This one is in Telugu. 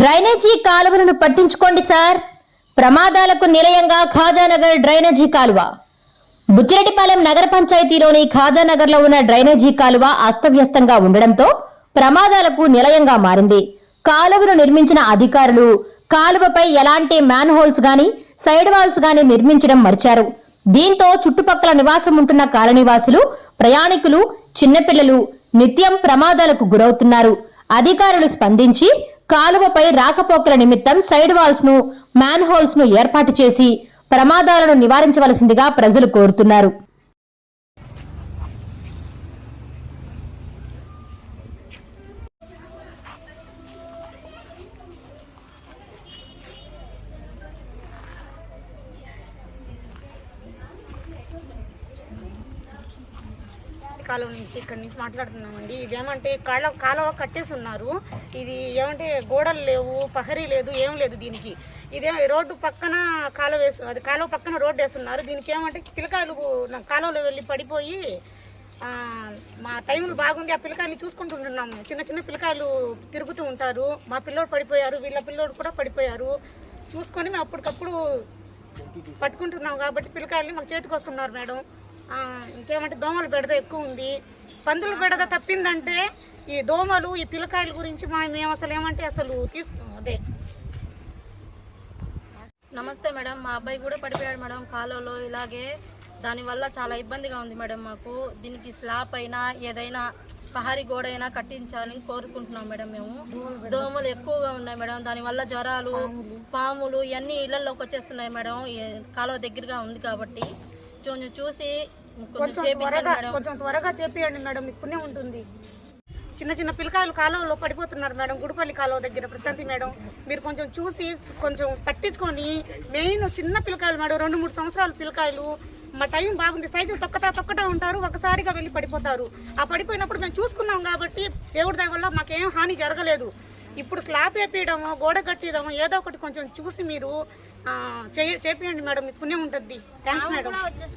Drainage కాలువలను పట్టించుకోండి sir. ప్రమాదాలకు నిలయంగా ఖాజానగర్ డ్రైనేజీ కాలువ. బుచ్చిరెడ్డిపాలెం నగర పంచాయతీలోని ఖాజానగర్లో ఉన్న డ్రైనేజీ కాలువ అస్తవ్యస్తంగా ఉండడంతో ప్రమాదాలకు నిలయంగా మారింది. కాలువను నిర్మించిన అధికారులు కాలువపై ఎలాంటి మ్యాన్ హోల్స్ గాని సైడ్ వాల్స్ గాని నిర్మించడం మర్చారు. దీంతో చుట్టుపక్కల నివాసం ఉంటున్న కాలనివాసులు ప్రయాణికులు చిన్నపిల్లలు నిత్యం ప్రమాదాలకు గురవుతున్నారు. అధికారులు స్పందించి కాలువపై రాకపోకల నిమిత్తం సైడ్ వాల్స్ను మ్యాన్ హోల్స్ను ఏర్పాటు చేసి ప్రమాదాలను నివారించవలసిందిగా ప్రజలు కోరుతున్నారు. కాలువ నుంచి ఇక్కడ నుంచి మాట్లాడుతున్నామండి. ఇది ఏమంటే కాలువ కాలువ కట్టేసి ఉన్నారు. ఇది ఏమంటే గోడలు లేవు పహరీ లేదు ఏం లేదు దీనికి. ఇదే రోడ్డు పక్కన కాలువ వేసు అది కాలువ పక్కన రోడ్డు వేస్తున్నారు. దీనికి ఏమంటే పిల్లకాయలు కాలువలో వెళ్ళి పడిపోయి మా టైంలు బాగుంది ఆ పిల్లకాయలు చూసుకుంటుంటున్నాము. చిన్న చిన్న పిల్లకాయలు తిరుగుతూ ఉంటారు. మా పిల్లోడు పడిపోయారు వీళ్ళ పిల్లోడు కూడా పడిపోయారు. చూసుకొని మేము అప్పటికప్పుడు పట్టుకుంటున్నాం కాబట్టి పిల్లకాయలు మాకు చేతికి వస్తున్నారు మేడం. ఇంకేమంటే దోమల బెడద ఎక్కువ ఉంది. పందుల బెడద తప్పిందంటే ఈ దోమలు ఈ పిల్లకాయల గురించి మా మేము అసలు ఏమంటే అసలు తీసుకు అదే. నమస్తే మేడం మా అబ్బాయి కూడా పడిపోయాడు మేడం కాలువలో. ఇలాగే దానివల్ల చాలా ఇబ్బందిగా ఉంది మేడం మాకు. దీనికి స్లాబ్ అయినా ఏదైనా పహారీ గోడ అయినా కట్టించాలని కోరుకుంటున్నాం మేడం మేము. దోమలు ఎక్కువగా ఉన్నాయి మేడం. దానివల్ల జ్వరాలు పాములు ఇవన్నీ ఇళ్ళలోకి వచ్చేస్తున్నాయి మేడం. ఈ కాలువ దగ్గరగా ఉంది కాబట్టి. కొంచెం చూసి కొంచెం త్వరగా కొంచెం త్వరగా చేపియండి మేడం మీకు పుణ్యం ఉంటుంది. చిన్న చిన్న పిల్లకాయలు కాలువలో పడిపోతున్నారు మేడం గుడిపల్లి కాలువ దగ్గర ప్రశాంతి మేడం. మీరు కొంచెం చూసి కొంచెం పట్టించుకొని మెయిన్ చిన్న పిల్లకాయలు మేడం రెండు మూడు సంవత్సరాల పిల్లకాయలు మా టైం బాగుంది సైకిల్ తొక్కతా తొక్కటా ఉంటారు ఒకసారిగా వెళ్ళి పడిపోతారు. ఆ పడిపోయినప్పుడు మేము చూసుకున్నాం కాబట్టి దేవుడి దయ వల్ల మాకేం హాని జరగలేదు. ఇప్పుడు స్లాబ్ వేపియడము గోడ కట్టియడము ఏదో ఒకటి కొంచెం చూసి మీరు ఆ, చేయ చేపియండి మేడం మీకు పుణ్యం ఉంటుంది థ్యాంక్స్ మేడం.